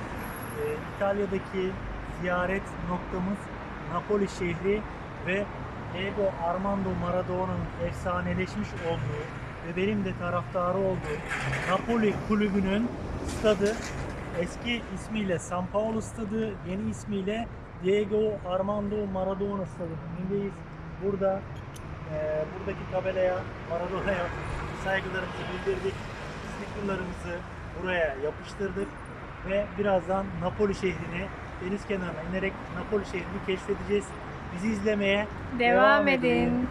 Bugün e, İtalya'daki ziyaret noktamız Napoli şehri ve Diego Armando Maradona'nın efsaneleşmiş olduğu ve benim de taraftarı olduğu Napoli kulübünün stadı eski ismiyle San Paolo stadı, yeni ismiyle Diego Armando Maradona stadı. Önündeyiz. Burada e, buradaki tabelaya Maradona'ya saygılarımızı bildirdik. Stickerlarımızı buraya yapıştırdık ve birazdan Napoli şehrini deniz kenarına inerek Napoli şehrini keşfedeceğiz. Bizi izlemeye Devam edin.